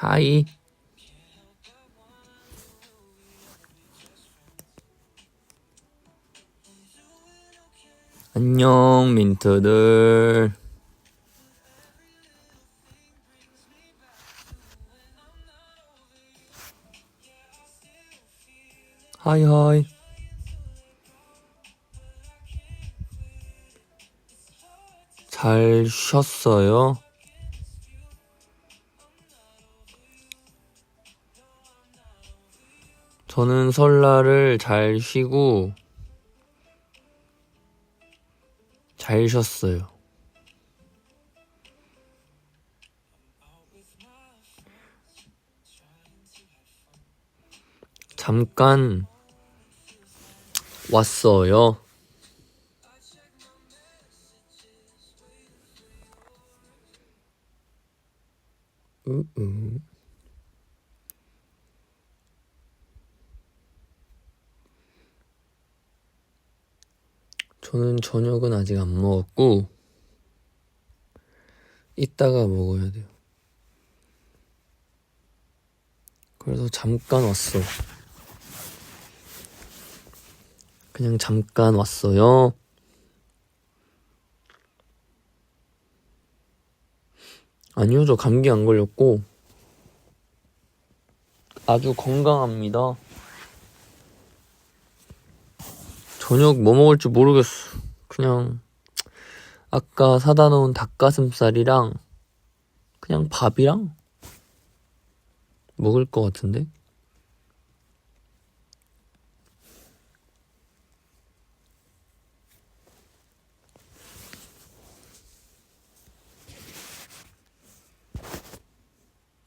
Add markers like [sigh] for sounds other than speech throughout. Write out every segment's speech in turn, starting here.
하이. 안녕, 민트들. 하이, 하이. 잘 쉬었어요? 저는 설날을 잘 쉬고 잘 쉬었어요. 잠깐 왔어요. 음, 음. 저는 저녁은 아직 안 먹었고, 이따가 먹어야 돼요. 그래서 잠깐 왔어. 그냥 잠깐 왔어요. 아니요, 저 감기 안 걸렸고, 아주 건강합니다. 저녁 뭐 먹을지 모르겠어. 그냥, 아까 사다 놓은 닭가슴살이랑, 그냥 밥이랑, 먹을 것 같은데?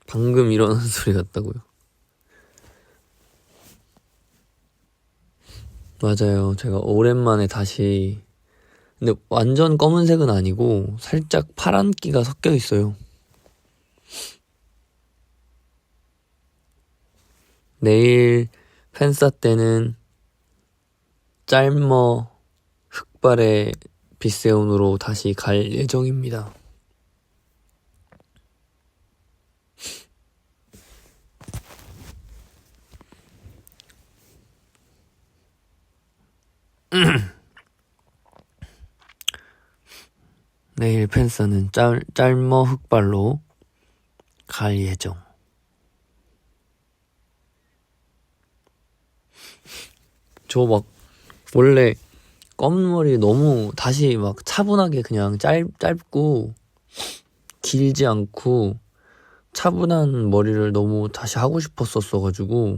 방금 일어난 [laughs] 소리 같다고요. 맞아요. 제가 오랜만에 다시, 근데 완전 검은색은 아니고, 살짝 파란기가 섞여 있어요. 내일 팬싸 때는 짤머 흑발의 빗세온으로 다시 갈 예정입니다. [clears throat] 내일 팬싸는 짤, 짤머 흑발로 갈 예정. 저 막, 원래 검은 머리 너무 다시 막 차분하게 그냥 짧, 짧고 길지 않고 차분한 머리를 너무 다시 하고 싶었었어가지고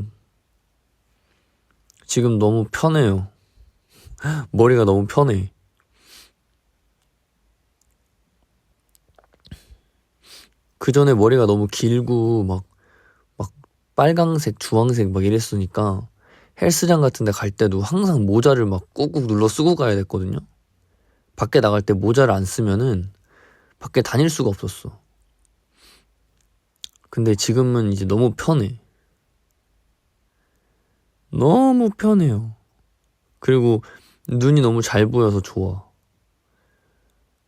지금 너무 편해요. 머리가 너무 편해. 그 전에 머리가 너무 길고 막, 막 빨강색, 주황색 막 이랬으니까 헬스장 같은 데 갈 때도 항상 모자를 막 꾹꾹 눌러 쓰고 가야 됐거든요. 밖에 나갈 때 모자를 안 쓰면은 밖에 다닐 수가 없었어. 근데 지금은 이제 너무 편해. 너무 편해요. 그리고 눈이 너무 잘 보여서 좋아.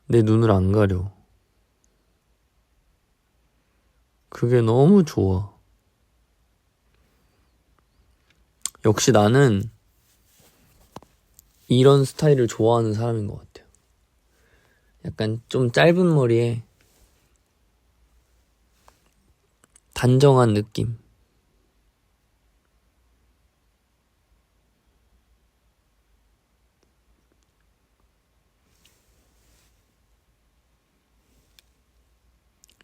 내 눈을 안 가려. 그게 너무 좋아. 역시 나는 이런 스타일을 좋아하는 사람인 것 같아요. 약간 좀 짧은 머리에 단정한 느낌.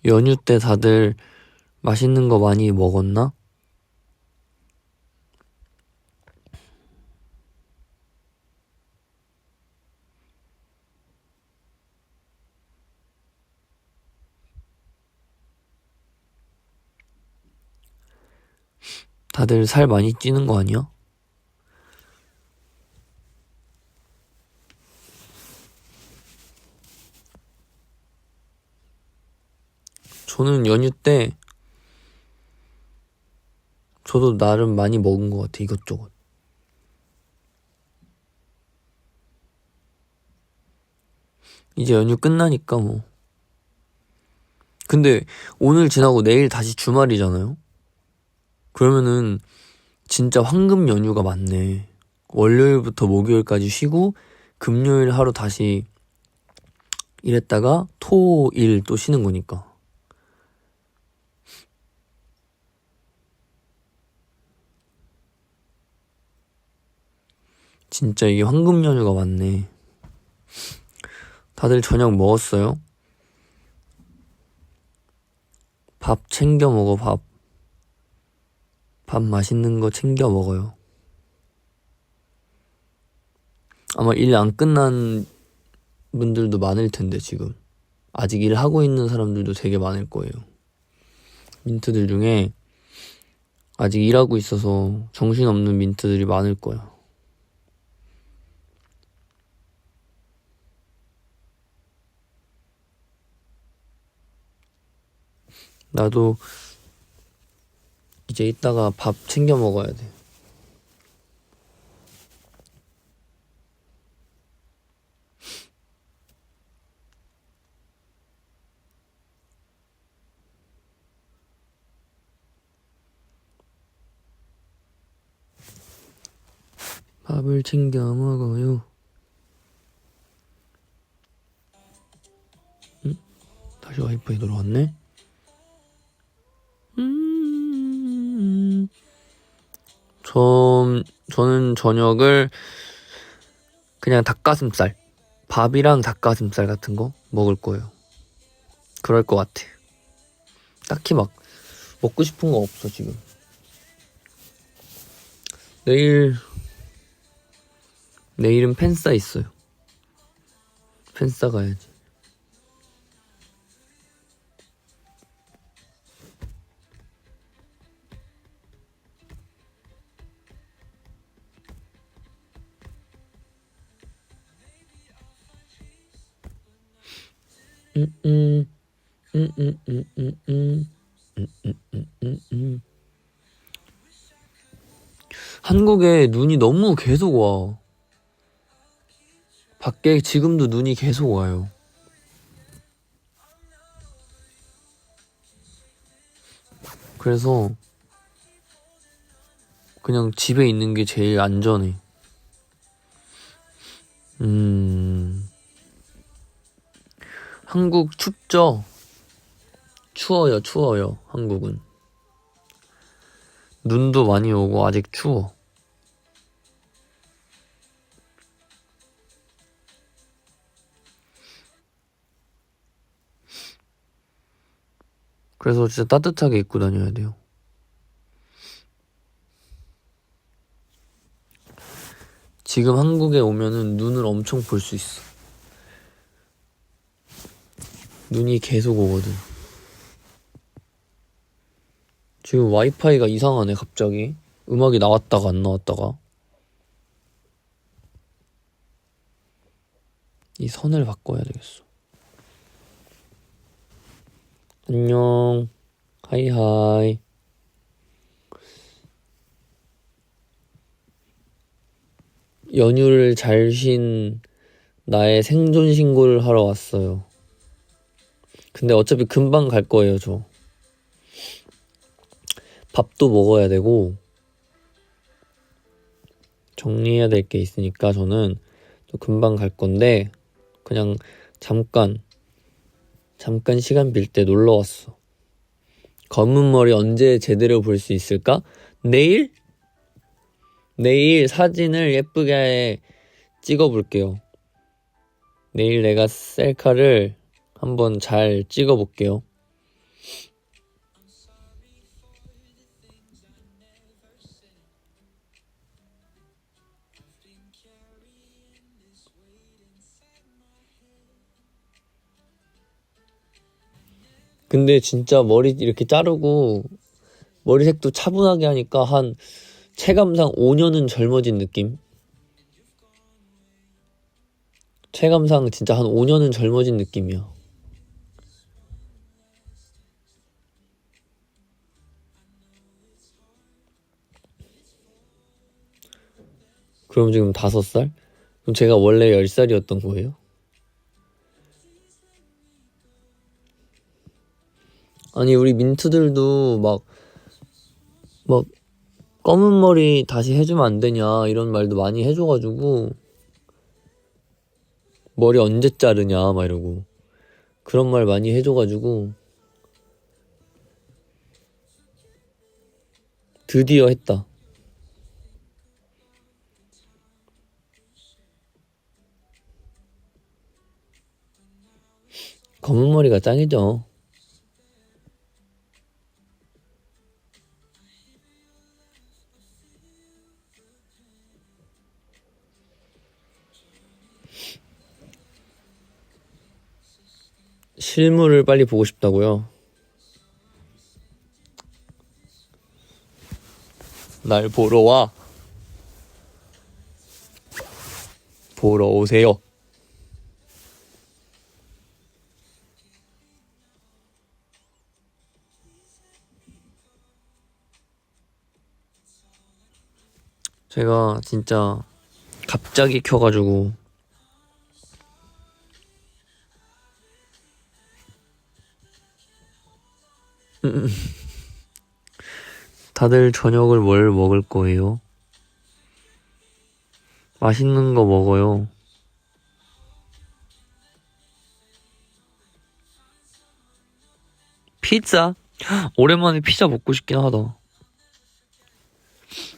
연휴 때 다들 맛있는 거 많이 먹었나? 다들 살 많이 찌는 거 아니야? 저는 연휴 때 저도 나름 많이 먹은 것 같아 이것저것. 이제 연휴 끝나니까 뭐 근데 오늘 지나고 내일 다시 주말이잖아요? 그러면은 진짜 황금 연휴가 많네. 월요일부터 목요일까지 쉬고 금요일 하루 다시 일했다가 토, 일 또 쉬는 거니까. 진짜 이게 황금 연휴가 많네. 다들 저녁 먹었어요? 밥 챙겨 먹어, 밥. 밥 맛있는 거 챙겨 먹어요. 아마 일 안 끝난 분들도 많을 텐데, 지금. 아직 일하고 있는 사람들도 되게 많을 거예요. 민트들 중에 아직 일하고 있어서 정신없는 민트들이 많을 거야. 나도 이제 이따가 밥 챙겨 먹어야 돼. 밥을 챙겨 먹어요. 응? 다시 와이파이 돌아왔네? 저, 저는 저녁을 그냥 닭가슴살, 밥이랑 닭가슴살 같은 거 먹을 거예요. 그럴 것 같아. 딱히 막 먹고 싶은 거 없어, 지금. 내일, 내일은 팬싸 있어요. 팬싸 가야지. 한국에 눈이 너무 계속 와. 밖에 지금도 눈이 계속 와요. 그래서 그냥 집에 있는 게 제일 안전해. 음. 한국 춥죠? 추워요, 추워요, 한국은. 눈도 많이 오고 아직 추워. 그래서 진짜 따뜻하게 입고 다녀야 돼요. 지금 한국에 오면은 눈을 엄청 볼 수 있어. 눈이 계속 오거든. 지금 와이파이가 이상하네, 갑자기. 음악이 나왔다가 안 나왔다가. 이 선을 바꿔야 되겠어. 안녕. 하이하이. 연휴를 잘 쉰 나의 생존 신고를 하러 왔어요. 근데 어차피 금방 갈 거예요, 저. 밥도 먹어야 되고, 정리해야 될 게 있으니까 저는 또 금방 갈 건데, 그냥 잠깐, 잠깐 시간 빌 때 놀러 왔어. 검은 머리 언제 제대로 볼 수 있을까? 내일? 내일 사진을 예쁘게 찍어 볼게요. 내일 내가 셀카를 한번 잘 찍어 볼게요. 근데 진짜 머리 이렇게 자르고 머리색도 차분하게 하니까 한 체감상 5년은 젊어진 느낌? 체감상 진짜 한 5년은 젊어진 느낌이야. 그럼 지금 다섯 살? 그럼 제가 원래 열 살이었던 거예요? 아니 우리 민트들도 막 막 검은 머리 다시 해주면 안 되냐 이런 말도 많이 해줘가지고 머리 언제 자르냐 막 이러고 그런 말 많이 해줘가지고 드디어 했다. 검은 머리가 짱이죠. 실물을 빨리 보고 싶다고요? 날 보러 와. 보러 오세요. 제가 진짜 갑자기 켜가지고 음. [laughs] 다들 저녁을 뭘 먹을 거예요? 맛있는 거 먹어요. 피자? [gasps] 오랜만에 피자 먹고 싶긴 하다.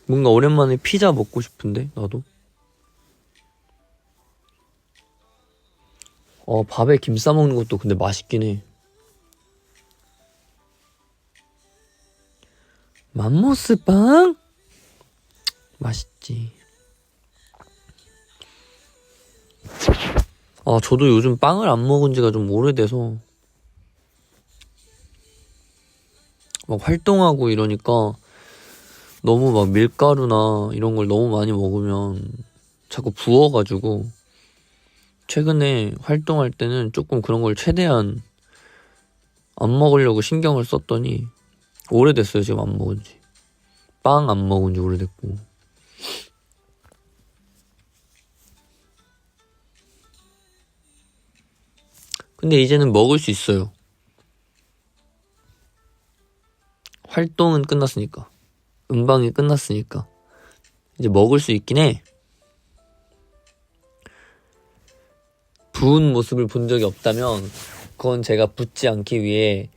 뭔가 오랜만에 피자 먹고 싶은데, 나도. 어, 밥에 김 싸 먹는 것도 근데 맛있긴 해. 맘모스 빵? 맛있지. 아, 저도 요즘 빵을 안 먹은 지가 좀 오래돼서 막 활동하고 이러니까 너무 막 밀가루나 이런 걸 너무 많이 먹으면 자꾸 부어가지고 최근에 활동할 때는 조금 그런 걸 최대한 안 먹으려고 신경을 썼더니 오래됐어요, 지금 안 먹은 지. 빵 안 먹은 지 오래됐고. 근데 이제는 먹을 수 있어요. 활동은 끝났으니까. 음방이 끝났으니까. 이제 먹을 수 있긴 해. 부은 모습을 본 적이 없다면, 그건 제가 붓지 않기 위해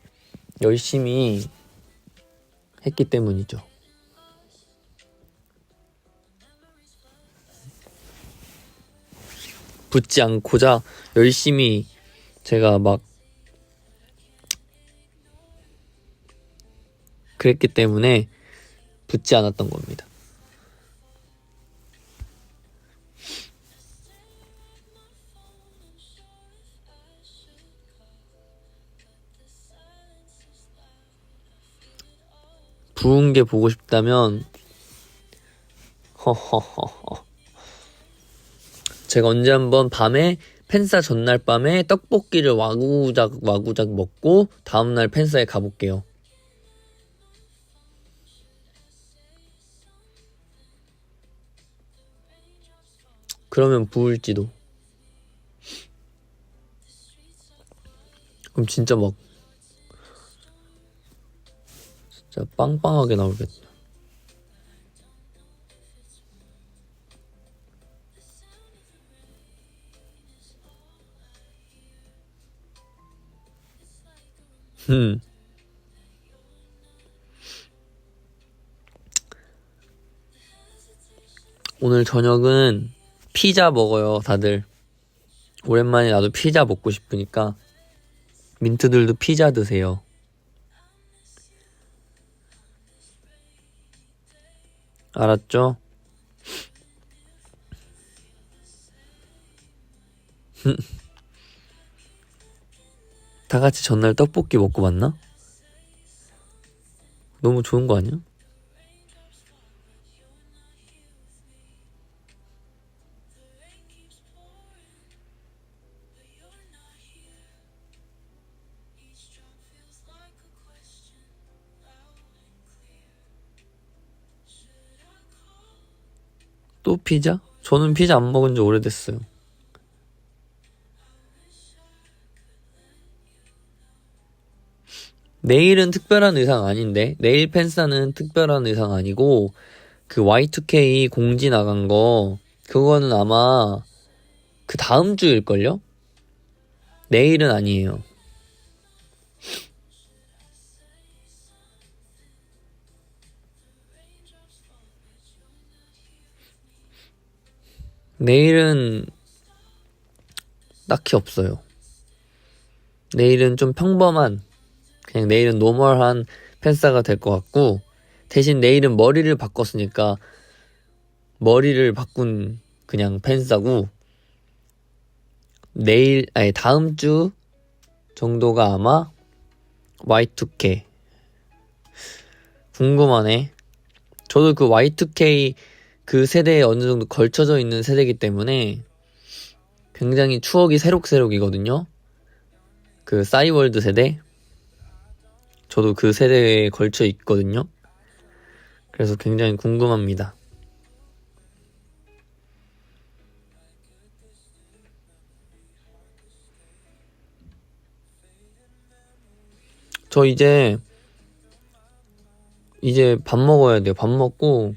열심히 했기 때문이죠. 붙지 않고자 열심히 제가 막 그랬기 때문에 붙지 않았던 겁니다. 부은 게 보고 싶다면 허허허허 제가 언제 한번 밤에 팬싸 전날 밤에 떡볶이를 와구작 와구작 먹고 다음날 팬싸에 가볼게요. 그러면 부을지도. 그럼 진짜 막 진짜 빵빵하게 나오겠다. 음. 오늘 저녁은 피자 먹어요, 다들. 오랜만에 나도 피자 먹고 싶으니까 민트들도 피자 드세요. 알았죠? [laughs] 다 같이 전날 떡볶이 먹고 왔나? 너무 좋은 거 아니야? 또 피자? 저는 피자 안 먹은 지 오래됐어요. 내일은 특별한 의상 아닌데 내일 팬싸는 특별한 의상 아니고 그 Y2K 공지 나간 거 그거는 아마 그 다음 주일걸요? 내일은 아니에요. 내일은 딱히 없어요. 내일은 좀 평범한, 그냥 내일은 노멀한 팬싸가 될 것 같고, 대신 내일은 머리를 바꿨으니까, 머리를 바꾼 그냥 팬싸고, 내일, 아니, 다음 주 정도가 아마 Y2K. 궁금하네. 저도 그 Y2K 그 세대에 어느 정도 걸쳐져 있는 세대이기 때문에 굉장히 추억이 새록새록이거든요. 그 싸이월드 세대. 저도 그 세대에 걸쳐 있거든요. 그래서 굉장히 궁금합니다. 저 이제 이제 밥 먹어야 돼요. 밥 먹고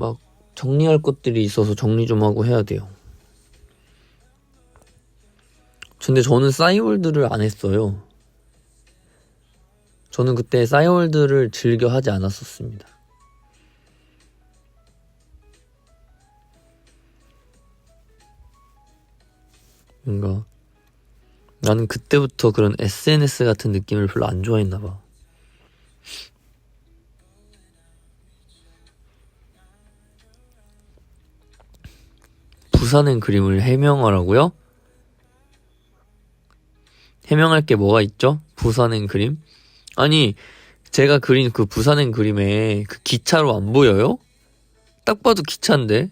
막 정리할 것들이 있어서 정리 좀 하고 해야 돼요. 근데 저는 싸이월드를 안 했어요. 저는 그때 싸이월드를 즐겨 하지 않았었습니다. 뭔가 나는 그때부터 그런 SNS 같은 느낌을 별로 안 좋아했나 봐. 부산행 그림을 해명하라고요? 해명할 게 뭐가 있죠? 부산행 그림? 아니, 제가 그린 그 부산행 그림에 그 기차로 안 보여요? 딱 봐도 기차인데?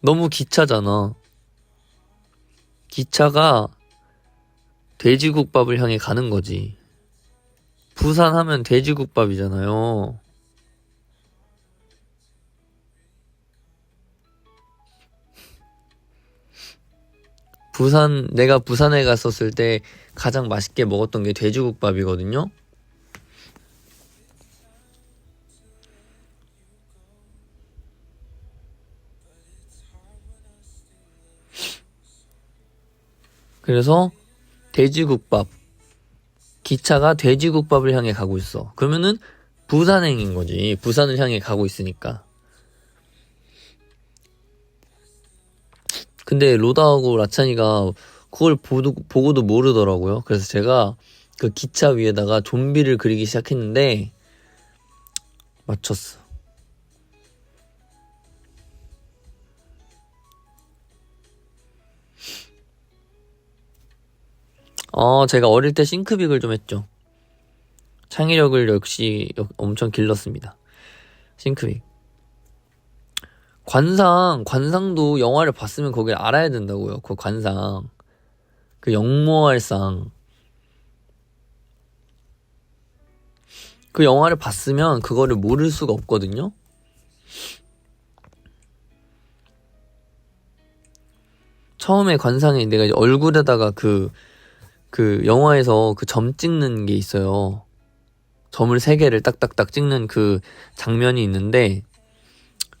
너무 기차잖아. 기차가 돼지국밥을 향해 가는 거지. 부산 하면 돼지국밥이잖아요. 부산, 내가 부산에 갔었을 때 가장 맛있게 먹었던 게 돼지국밥이거든요. 그래서 돼지국밥. 기차가 돼지국밥을 향해 가고 있어. 그러면은 부산행인 거지. 부산을 향해 가고 있으니까. 근데 로다하고 라찬이가 그걸 보도, 보고도 모르더라고요. 그래서 제가 그 기차 위에다가 좀비를 그리기 시작했는데 맞췄어. 어, 제가 어릴 때 싱크빅을 좀 했죠. 창의력을 역시 엄청 길렀습니다. 싱크빅. 관상, 관상도 영화를 봤으면 거길 알아야 된다고요. 그 관상. 그 영모할상. 그 영화를 봤으면 그거를 모를 수가 없거든요. 처음에 관상에 내가 얼굴에다가 그, 그 영화에서 그 점 찍는 게 있어요. 점을 세 개를 딱딱딱 찍는 그 장면이 있는데,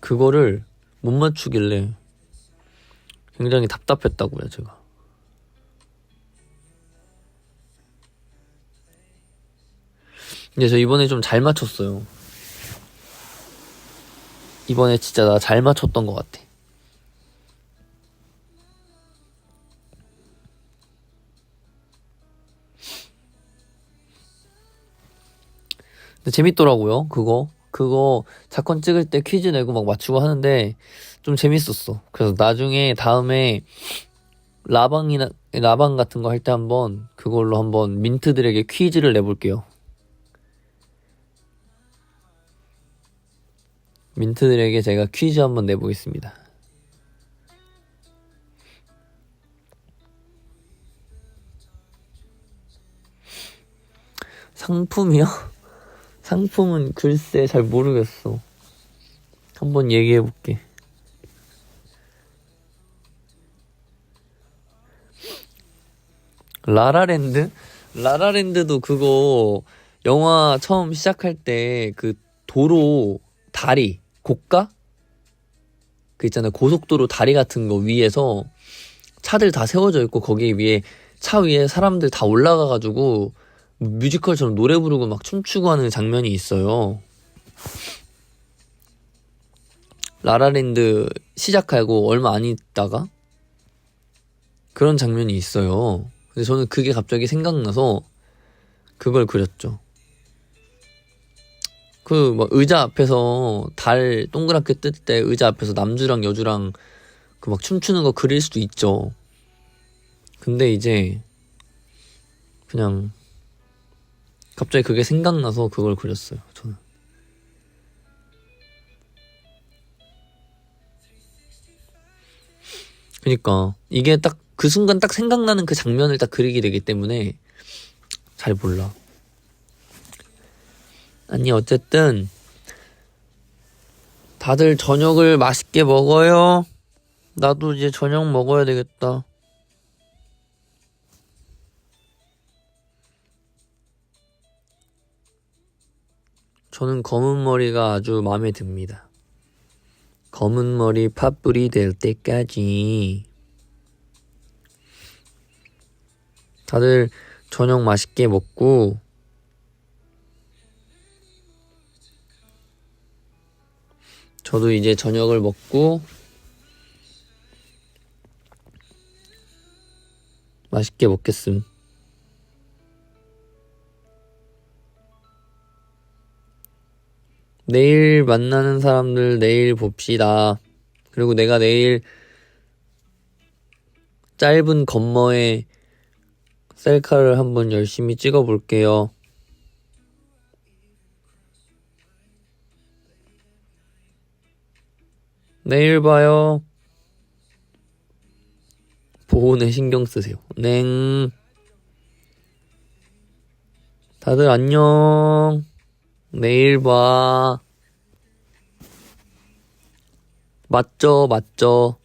그거를 못 맞추길래 굉장히 답답했다고요, 제가. 근데 저 이번에 좀 잘 맞췄어요. 이번에 진짜 나 잘 맞췄던 것 같아. 근데 재밌더라고요, 그거. 그거 사건 찍을 때 퀴즈 내고 막 맞추고 하는데 좀 재밌었어. 그래서 나중에 다음에 라방이나 라방 같은 거 할 때 한번 그걸로 한번 민트들에게 퀴즈를 내볼게요. 민트들에게 제가 퀴즈 한번 내보겠습니다. 상품이요? 상품은 글쎄 잘 모르겠어. 한번 얘기해 볼게. 라라랜드? 라라랜드도 그거 영화 처음 시작할 때 그 도로 다리 고가 그 있잖아요 고속도로 다리 같은 거 위에서 차들 다 세워져 있고 거기 위에 차 위에 사람들 다 올라가 가지고 뮤지컬처럼 노래 부르고 막 춤추고 하는 장면이 있어요. 라라랜드 시작하고 얼마 안 있다가 그런 장면이 있어요. 근데 저는 그게 갑자기 생각나서 그걸 그렸죠. 그 막 의자 앞에서 달 동그랗게 뜰 때 의자 앞에서 남주랑 여주랑 그 막 춤추는 거 그릴 수도 있죠. 근데 이제 그냥 갑자기 그게 생각나서 그걸 그렸어요. 저는. 그니까 이게 딱 그 순간 딱 생각나는 그 장면을 딱 그리게 되기 때문에 잘 몰라. 아니 어쨌든 다들 저녁을 맛있게 먹어요. 나도 이제 저녁 먹어야 되겠다. 저는 검은 머리가 아주 마음에 듭니다. 검은 머리 팥불이 될 때까지 다들 저녁 맛있게 먹고 저도 이제 저녁을 먹고 맛있게 먹겠음. 내일 만나는 사람들 내일 봅시다. 그리고 내가 내일 짧은 건머에 셀카를 한번 열심히 찍어 볼게요. 내일 봐요. 보온에 신경 쓰세요. 냉. 다들 안녕. 내일 봐. 맞죠, 맞죠.